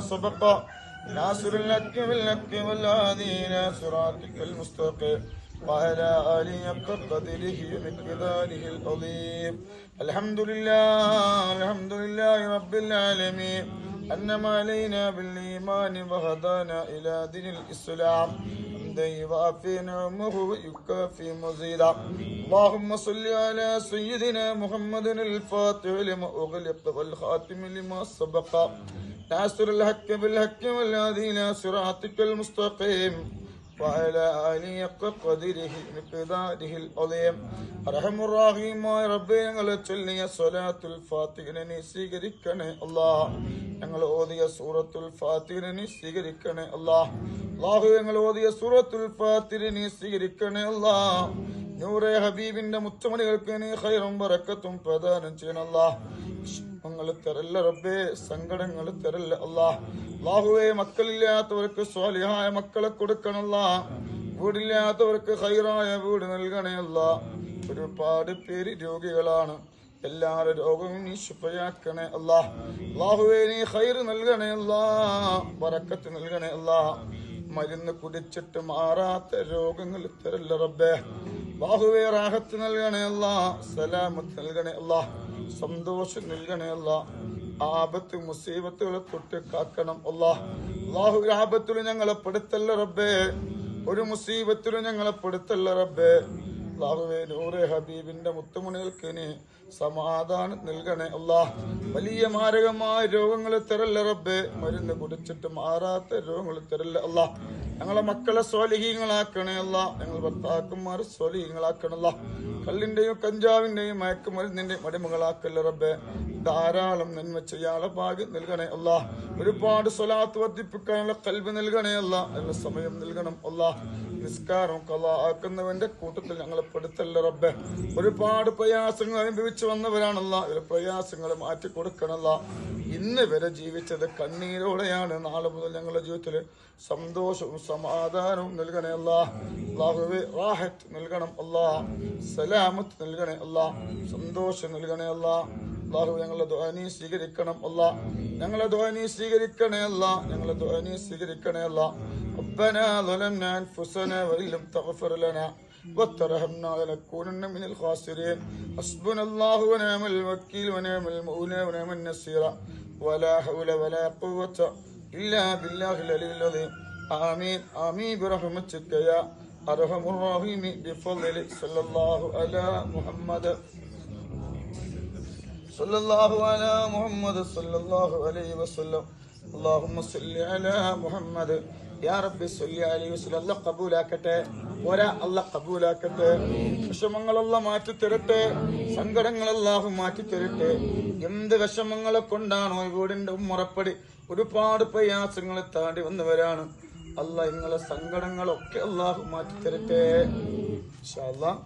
سبق. ناصر الحق بالحق والهادي إلى صراطك المستقيم. وعلى آله حق قدره ومقداره العظيم. الحمد لله الحمد لله رب العالمين. أنم علينا بالإيمان وهدانا إلى دين الإسلام. يوافي نعمه ويكافي مزيدا اللهم صل على سيدنا محمد الفاتح لما أغلق والخاتم لما سبق ناصر الحق بالحق والهادي إلى صراطك المستقيم وعلى آله حق قدره مقداره العظيم أرحم الراحيم റബ്ബേ ഞങ്ങൾ ചൊല്ലിയ സ്വലാത്തുൽ ഫാത്തിഹിനെ നീ സ്വീകരിക്കണേ അല്ലാ ഞങ്ങൾ ഓതിയ സൂറത്തുൽ ഫാത്തിഹിനെ നീ സ്വീകരിക്കണേ അല്ലാ അല്ലാഹു ഞങ്ങൾ ഓതിയ സൂറത്തുൽ ഫാത്തിഹിനെ നീ സ്വീകരിക്കണേ അല്ലാ നൂറെ ഹബീബിന്റെ മുത്തുമണികൾക്ക് നീ ഖൈറും ബറക്കത്തും പ്രദാനം ചെയ്യണം അല്ലാ വിഷമങ്ങൾ തരല്ല റബ്ബേ സങ്കടങ്ങൾ തരല്ല അല്ലാ അല്ലാഹുവേ മക്കളില്ലാത്തവർക്ക് സ്വാലിഹായ മക്കളെ കൊടുക്കണല്ല വീടില്ലാത്തവർക്ക് ഹൈറായ വീട് നൽകണയല്ല ഒരുപാട് പേര് രോഗികളാണ്. എല്ലാവരുടെ രോഗവും നീ ശുഭയാക്കണേ അല്ലാ. അല്ലാഹുവേ നീ ഹൈർ നൽകണേ അല്ലാ. ബറക്കത്ത് നൽകണേ അല്ലാ. മരുന്ന് കുടിച്ചിട്ട് മാറാത്ത രോഗങ്ങൾ തരല്ല റബ്ബേ. ബാഹുവേ റാഹത്ത് നൽകണേ അല്ലാ. സലാമത്ത് നൽകണേ അല്ലാ. സന്തോഷം നൽകണേ അല്ലാ. ആപത്ത് മുസീബത്തുകളെ തൊട്ട് കാക്കണം. അല്ലാ അള്ളാഹു ആപത്തിൽ ഞങ്ങളെ പെടുത്തല്ല റബ്ബേ. ഒരു മുസീബത്തിലും ഞങ്ങളെ പെടുത്തല്ല റബ്ബേ. അള്ളാഹുവേ നൂറെ ഹബീബിന്റെ മുത്തുമണികൾക്ക് നീ സമാധാനം നൽകണേ. അള്ളാഹ് വലിയ മാരകമായ രോഗങ്ങൾ തരല്ല റബ്ബേ. മരുന്ന് കുടിച്ചിട്ട് മാറാത്ത രോഗങ്ങൾ തരല്ല. അല്ലാ ഞങ്ങളെ മക്കളെ സ്വാലിഹീങ്ങളാക്കണേ അല്ല. ഞങ്ങൾ ഭർത്താക്കന്മാർ സ്വാലിഹീങ്ങളാക്കണല്ല. കള്ളിന്റെയും കഞ്ചാവിന്റെയും മയക്കുമരുന്നിന്റെയും അടിമകളാക്കല്ല റബ്ബെ. ധാരാളം നന്മ ചെയ്യാനുള്ള ഭാഗ്യം നൽകണേ അല്ല. ഒരുപാട് സ്വലാത്ത് വർദ്ധിപ്പിക്കാനുള്ള കൽവ് നൽകണേ അല്ല. അതിനുള്ള സമയം നൽകണം അല്ല. നിസ്കാരം കല ആക്കുന്നവന്റെ കൂട്ടത്തിൽ ഞങ്ങളെ പെടുത്തല്ല റബ്ബെ. ഒരുപാട് പ്രയാസങ്ങൾ അനുഭവിച്ചു വന്നവരാണല്ല. ഇവരെ പ്രയാസങ്ങൾ മാറ്റി കൊടുക്കണല്ല. ഇന്ന് വരെ ജീവിച്ചത് കണ്ണീരോടെയാണ്. നാളെ മുതൽ ഞങ്ങളുടെ ജീവിതത്തിൽ സന്തോഷവും സമാധാനവും നൽകണേ അല്ല. അള്ളാഹുവേ റാഹത്ത് നൽകണം അല്ലാ. സലാമത്ത് നൽകണേ അല്ല. സന്തോഷം നൽകണേ അല്ല. അള്ളാഹു ഞങ്ങളുടെ ധ്വനി സ്വീകരിക്കണം അല്ല ഞങ്ങളെ ധ്വനി സ്വീകരിക്കണേ അല്ല ഞങ്ങളെ ധ്വനി സ്വീകരിക്കണേ അല്ല ربنا ظلمنا أنفسنا وإن لم تغفر لنا وترحمنا لنكونن من الخاسرين حسبنا الله ونعم الوكيل ونعم المولى ونعم النصير ولا حول ولا قوة إلا بالله العلي العظيم آمين آمين برحمتك يا أرحم الراحمين بفضل صلى الله على محمد صلى الله على محمد صلى الله عليه وسلم اللهم صل على محمد യാ റബ്ബി സല്ലി അലൈഹി വസല്ലം അല്ലാഹ് കബൂലാക്കട്ടെ ഒരാ അല്ലാഹ് കബൂലാക്കട്ടെ വിഷമങ്ങളെല്ലാം മാറ്റി തരട്ടെ സങ്കടങ്ങൾ അല്ലാഹു മാറ്റി തരട്ടെ എന്ത് വിഷമങ്ങളെ കൊണ്ടാണോ ഈ വീടിന്റെ മുറപ്പടി ഒരുപാട് പ്രയാസങ്ങൾ താണ്ടി വന്നവരാണ് അല്ല നിങ്ങളെ സങ്കടങ്ങളൊക്കെ അല്ലാഹു മാറ്റി തരട്ടെ ഇൻഷാ അല്ലാഹ്